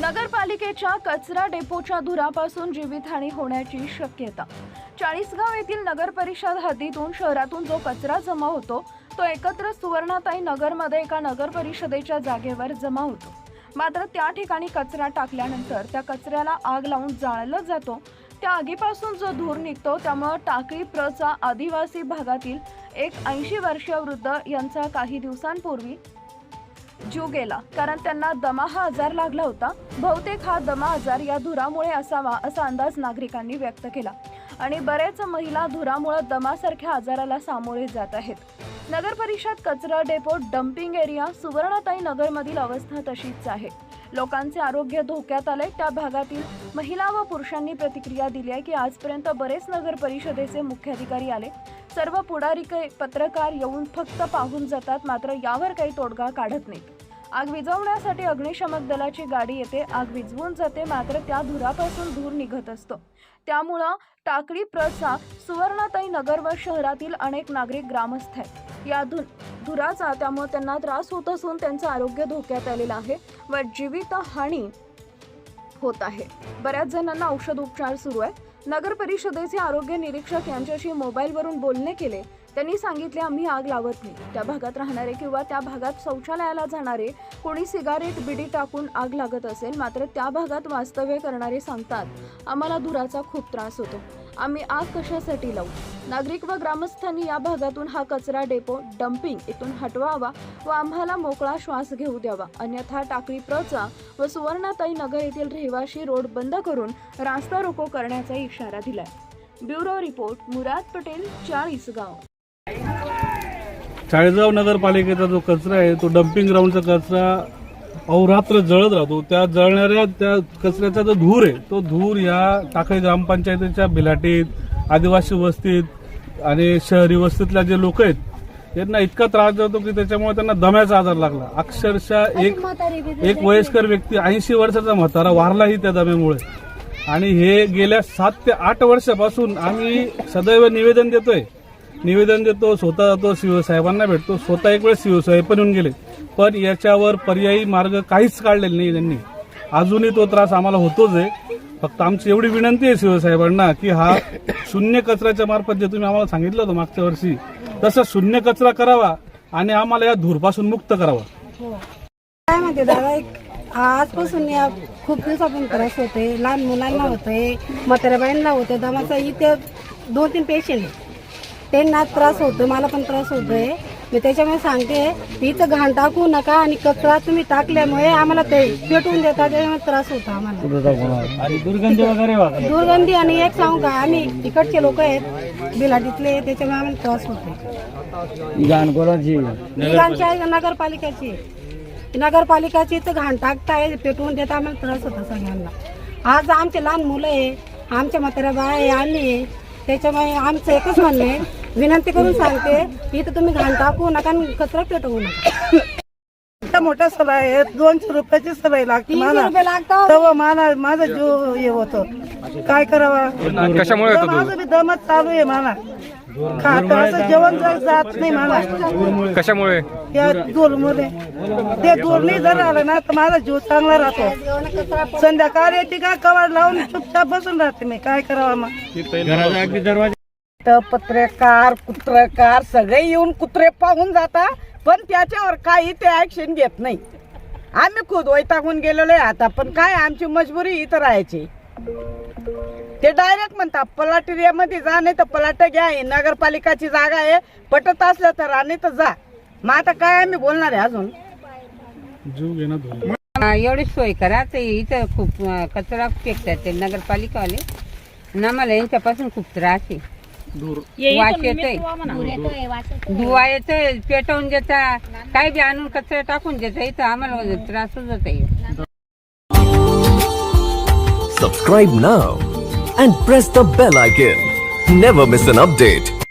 नगरपालिकेच्या कचरा डेपोच्या धुरापासून जीवितहानी होण्याची शक्यता. चाळीसगाव येथील नगर परिषद हद्दीतून शहरातून जो कचरा जमा होतो तो एकत्र सुवर्णाताई नगरमध्ये एका नगर परिषदेच्या जागेवर जमा होतो. मात्र त्या ठिकाणी कचरा टाकल्यानंतर त्या कचऱ्याला आग लावून जाळलं जातो. त्या आगीपासून जो धूर निघतो त्यामुळं टाकळी प्रचा आदिवासी भागातील एक ऐंशी वर्षीय वृद्ध यांचा काही दिवसांपूर्वी जीव गेला. कारण त्यांना दमा हा आजार लागला होता. बहुतेक हा दमा आजार या धुरामुळे असावा असा अंदाज नागरिकांनी व्यक्त केला. आणि बरेच महिला धुरामुळे दमासारख्या आजाराला सामोरे जात आहेत. नगर परिषद कचरा डेपो डम्पिंग एरिया सुवर्णताई नगरमधील अवस्था तशीच आहे. लोकांचे आरोग्य धोक्यात आले त्या भागातील महिला व पुरुषांनी प्रतिक्रिया दिली आहे की आजपर्यंत बरेच नगर परिषदेचे मुख्याधिकारी आले. सर्व पुढारी पत्रकार येऊन फक्त पाहून जातात. मात्र यावर काही तोडगा काढत नाहीत. आग विझवण्यासाठी अग्निशमक दलाची गाडी येते आग विझवून जाते. मात्र त्या धुरापासून धूर निघत असतो. त्यामुळं टाकळी प्रसा सुवर्णाताई नगर व शहरातील अनेक नागरिक ग्रामस्थ आहेत. या धु धुराचा त्यामुळे त्यांना त्रास होत असून त्यांचं आरोग्य धोक्यात आलेलं आहे व जीवितहानी होत आहे. बऱ्याच जणांना औषध उपचार सुरू आहे नगर परिषदेचे आरोग्य निरीक्षक यांच्याशी मोबाईलवरून बोलणे केले. त्यांनी सांगितले आम्ही आग लावत नाही. त्या भागात राहणारे किंवा त्या भागात शौचालयाला जाणारे कोणी सिगारेट बिडी टाकून आग लागत असेल मात्र त्या भागात वास्तव्य करणारे सांगतात आम्हाला धुराचा खूप त्रास होतो. आम्ही आग कशासाठी लावू? नागरिक व ग्रामस्थांनी या भागातून हा कचरा डेपो डम्पिंग इथून हटवावा व आम्हाला मोकळा श्वास घेऊ द्यावा. अन्यथा टाकळी प्रचा व सुवर्णाताई नगर येथील रहिवाशी रोड बंद करून रास्ता रोको करण्याचा इशारा दिलाय. Bureau report Murad Patel Chalisgaon. Chalisgaon नगरपालिकेचा जो कचरा आहे तो डम्पिंग ग्राउंडचा कचरा अहोरात्र जळत राहतो. त्या जळणाऱ्या त्या कचऱ्याचा जो धूर आहे तो धूर या टाकळी ग्रामपंचायतीच्या बिलाटीत आदिवासी वस्तीत आणि शहरी वस्तीतल्या जे लोक आहेत यांना इतका त्रास देतो की त्याच्यामुळे त्यांना दम्याचा आजार लागला. अक्षरशः एक एक वयस्कर व्यक्ती ऐंशी वर्षाचा म्हातारा वारलाही त्या दम्यामुळे. आणि हे गेल्या सात ते आठ वर्षापासून आम्ही सदैव निवेदन देतोय निवेदन देतो स्वतः जातो सीओ साहेबांना भेटतो स्वतः एक वेळेस सीओ साहेब पण येऊन गेले. पण याच्यावर पर्यायी मार्ग काहीच काढलेला नाही त्यांनी. अजूनही तो त्रास आम्हाला होतोच आहे. फक्त आमची एवढी विनंती आहे सीओ साहेबांना की हा शून्य कचऱ्याच्या मार्फत जे तुम्ही आम्हाला सांगितलं होतं मागच्या वर्षी तसं शून्य कचरा करावा आणि आम्हाला या धूरपासून मुक्त करावा. हो. काय म्हणते दादा एक आजपासून या खूप दिवसापासून त्रास होते लहान मुलांना होते म्हाताऱ्या बाईंना होते दमाचा इथे दोन तीन पेशंट त्यांना त्रास होतो मला पण त्रास होतोय. मी त्याच्यामुळे सांगते इथं घाण टाकू नका आणि कचरा तुम्ही टाकल्यामुळे आम्हाला ते पेटवून देतात त्याच्यामुळे त्रास होतो आम्हाला. दुर्गंधी वगैरे दुर्गंधी आणि एक सांगू का आम्ही इकडचे लोक आहेत बिलाटीतले त्याच्यामुळे आम्हाला त्रास होतो नगरपालिकेची नगरपालिकाची तर घाण टाकताय पेटवून देता आम्हाला त्रास होता सगळ्यांना. आज आमचे लहान मुलं आहे आमच्या म्हाताऱ्या बाया आहे आम्ही आहे. त्याच्यामुळे आमचं एकच म्हणणं आहे विनंती करून सांगते इथं तुम्ही घाण टाकू नका आणि कचरा पेटवू नका. मोठ्या मोठ्या सभा आहेत दोनशे रुपयाची सभा लागते मला. रुपये लागतात. तेव्हा मला माझा जीव हे होतो. काय करावा? कशामुळे माझं बी दमत चालू आहे मला. खात असं जेवण जर जात नाही मला. कशामुळे? या धूरमुळे ते धूर नाही जर आलं ना तर माझा जीव चांगला राहतो. संध्याकाळी येते का कवर लावून चुपचाप बसून राहते मी. काय करावा मग? तर पत्रकार कुत्रकार सगळे येऊन कुत्रे पाहून जाता पण त्याच्यावर काही ते ऍक्शन घेत नाही. आम्ही खुद वैतागून गेलेलो आहे आता पण काय आमची मजबुरी इथं राहायची? ते डायरेक्ट म्हणतात पलाटेरियामध्ये जा नाही तर पलाट घ्या ही नगरपालिकाची जागा आहे पटत असलं तर राहा नाही तर जा. मग आता काय आम्ही बोलणार आहे अजून? जीव एवढी सोय करा ते इथं खूप कचरा फेकतात ते नगरपालिकावाले. आणि आम्हाला यांच्यापासून खूप त्रास आहे. वास येतोय धुवा येतोय पेटवून देता काय बी आणून कचरा टाकून देता इथं आम्हाला त्रासच होत आहे Subscribe now and press the bell icon. Never miss an update.